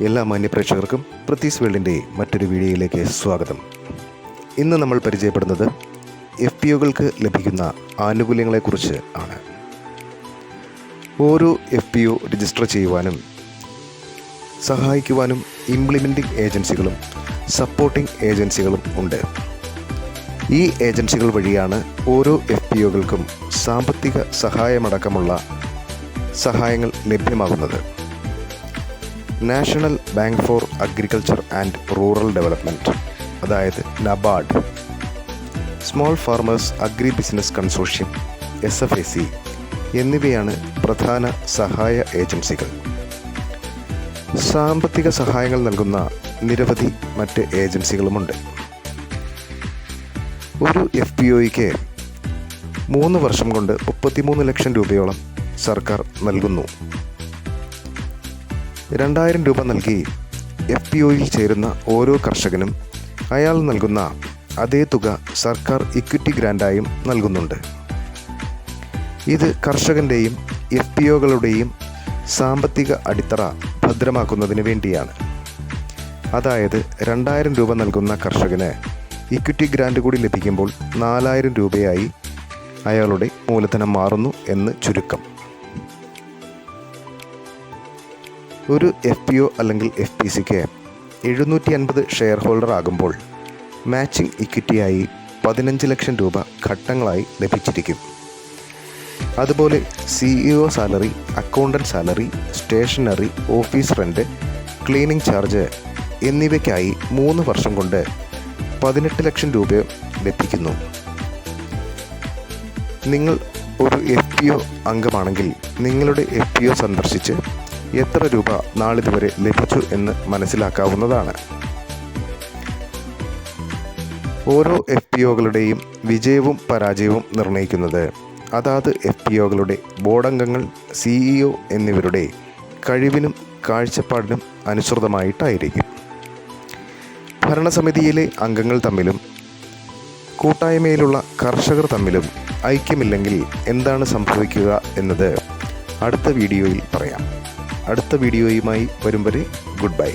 എല്ലാ മാന്യപ്രേക്ഷകർക്കും പ്രതീസ് വേൾഡിന്റെ മറ്റൊരു വീഡിയോയിലേക്ക് സ്വാഗതം. ഇന്ന് നമ്മൾ പരിചയപ്പെടുന്നത് എഫ് പി ഒകൾക്ക് ലഭിക്കുന്ന ആനുകൂല്യങ്ങളെക്കുറിച്ച് ആണ്. ഓരോ എഫ് പി ഒ രജിസ്റ്റർ ചെയ്യുവാനും സഹായിക്കുവാനും ഇംപ്ലിമെന്റിംഗ് ഏജൻസികളും സപ്പോർട്ടിംഗ് ഏജൻസികളും ഉണ്ട്. ഈ ഏജൻസികൾ വഴിയാണ് ഓരോ എഫ് പി ഒകൾക്കും സാമ്പത്തിക സഹായമടക്കമുള്ള സഹായങ്ങൾ ലഭ്യമാകുന്നത്. National bank for agriculture and rural development അതായത് NABARD. Small farmers agri business consortium S F A C എന്നിവയാണ് പ്രധാന സഹായ ഏജൻസികൾ. സാമ്പത്തിക സഹായങ്ങൾ നൽകുന്ന നിരവധി മറ്റ് ഏജൻസികളുമുണ്ട്. ഒരു എഫ് പി ഒയ്ക്ക് മൂന്ന് വർഷം കൊണ്ട് മുപ്പത്തിമൂന്ന് ലക്ഷം രൂപയോളം സർക്കാർ നൽകുന്നു. രണ്ടായിരം രൂപ നൽകി എഫ് പി ഒയിൽ ചേരുന്ന ഓരോ കർഷകനും അയാൾ നൽകുന്ന അതേ തുക സർക്കാർ ഇക്വിറ്റി ഗ്രാൻഡായും നൽകുന്നുണ്ട്. ഇത് കർഷകന്റെയും എഫ് പി ഒകളുടെയും സാമ്പത്തിക അടിത്തറ ഭദ്രമാക്കുന്നതിന് വേണ്ടിയാണ്. അതായത് രണ്ടായിരം രൂപ നൽകുന്ന കർഷകന് ഇക്വിറ്റി ഗ്രാൻഡ് കൂടി ലഭിക്കുമ്പോൾ നാലായിരം രൂപയായി അയാളുടെ മൂലധനം മാറുന്നു എന്ന് ചുരുക്കം. ഒരു എഫ് പി ഒ അല്ലെങ്കിൽ എഫ് പി സിക്ക് എഴുന്നൂറ്റി അൻപത് ഷെയർ ഹോൾഡർ ആകുമ്പോൾ മാച്ചിങ് ഇക്വിറ്റിയായി പതിനഞ്ച് ലക്ഷം രൂപ ഘട്ടങ്ങളായി ലഭിച്ചിരിക്കും. അതുപോലെ CEO salary accountant salary stationery office rent cleaning charge എന്നിവയ്ക്കായി മൂന്ന് വർഷം കൊണ്ട് പതിനെട്ട് ലക്ഷം രൂപ ലഭിക്കുന്നു. നിങ്ങൾ ഒരു എഫ് പി ഒ അംഗമാണെങ്കിൽ നിങ്ങളുടെ എഫ് പി ഒ സന്ദർശിച്ച് എത്ര രൂപ നാളിതുവരെ ലഭിച്ചു എന്ന് മനസ്സിലാക്കാവുന്നതാണ്. ഓരോ എഫ് പി ഒകളുടെയും വിജയവും പരാജയവും നിർണയിക്കുന്നത് അതാത് എഫ് പി ഒകളുടെ ബോർഡംഗങ്ങൾ സിഇഒ എന്നിവരുടെ കഴിവിനും കാഴ്ചപ്പാടിനും അനുസൃതമായിട്ടായിരിക്കും. ഭരണസമിതിയിലെ അംഗങ്ങൾ തമ്മിലും കൂട്ടായ്മയിലുള്ള കർഷകർ തമ്മിലും ഐക്യമില്ലെങ്കിൽ എന്താണ് സംഭവിക്കുക എന്നത് അടുത്ത വീഡിയോയിൽ പറയാം. അടുത്ത വീഡിയോയുമായി വരും വരെ ഗുഡ് ബൈ.